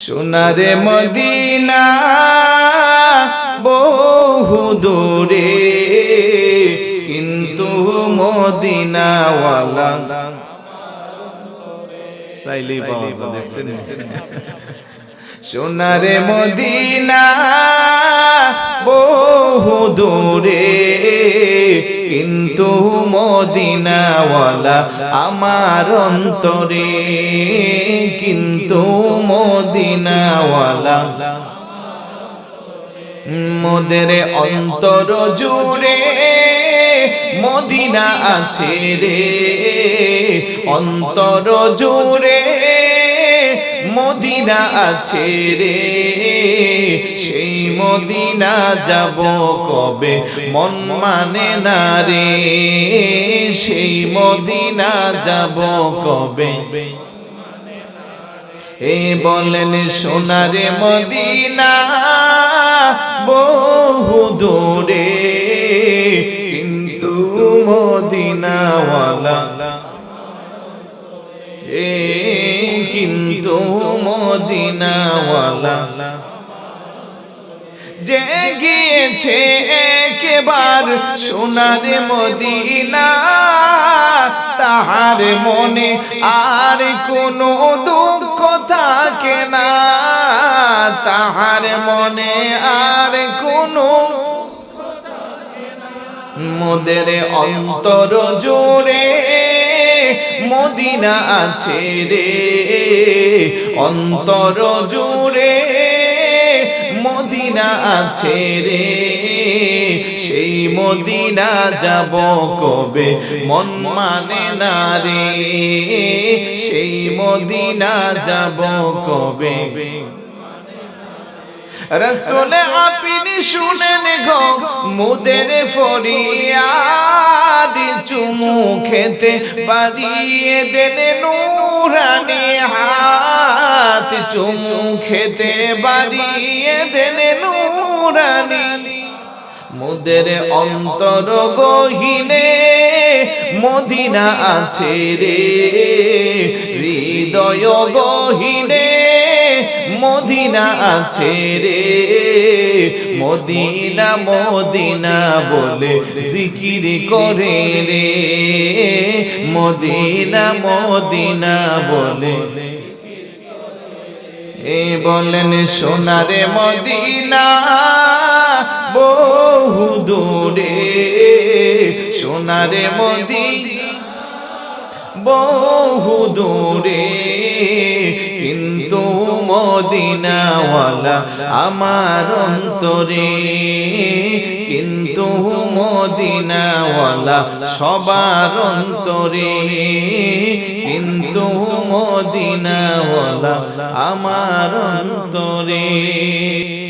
সোনারে Medina বহু দূরে কিন্তু মদিনাওয়ালা সোনারে মদিনা বহু দূরে কিন্তু মদিনাওয়ালা আমার অন্তরে কিন্তু মদিনাওয়ালা মোদের অন্তর জুড়ে মদিনা আছে রে। অন্তর জুড়ে মদিনা আছে রে। সেই মদিনা যাব কবে? মন মানে না রে। সেই মদিনা যাব কবে? এ বলেন সোনারে মদিনা বহু দূরে, কিন্তু মদিনাওয়ালা এ মদিনাওয়ালা। যে গিয়েছে একেবার সোনার মদিনা। তাহার মনে আর কোনো দুঃখ থাকে না। তাহার মনে আর কোনো মোদের অন্তর জোরে মদিনা আছে রে। অন্তর জুড়ে মদিনা আছে রে। সেই মদিনা যাব কবে? মন মানে না রে। সেই মদিনা যাব কবে? রসুল আপনি শুনেন গো, মুদের ফরিয়াদ চুমু খেতে বাড়িয়ে দেন নুরানি হাত। চুমু খেতে বাড়িয়ে দেন নুরানি। মুদের অন্তর গহিনে মদিনা আছে রে। হৃদয় গহিনে মদিনা আছে রে। মদিনা মদিনা বলে জিকির করে রে। মদিনা মদিনা বলে এ বলেন সোনারে মদিনা বহু দূরে। সোনারে মদিনা বহু দূরে। কিন্তু মদিনাওয়ালা আমার অন্তরে। কিন্তু মদিনাওয়ালা সবার অন্তরে। কিন্তু মদিনাওয়ালা আমার অন্তরে।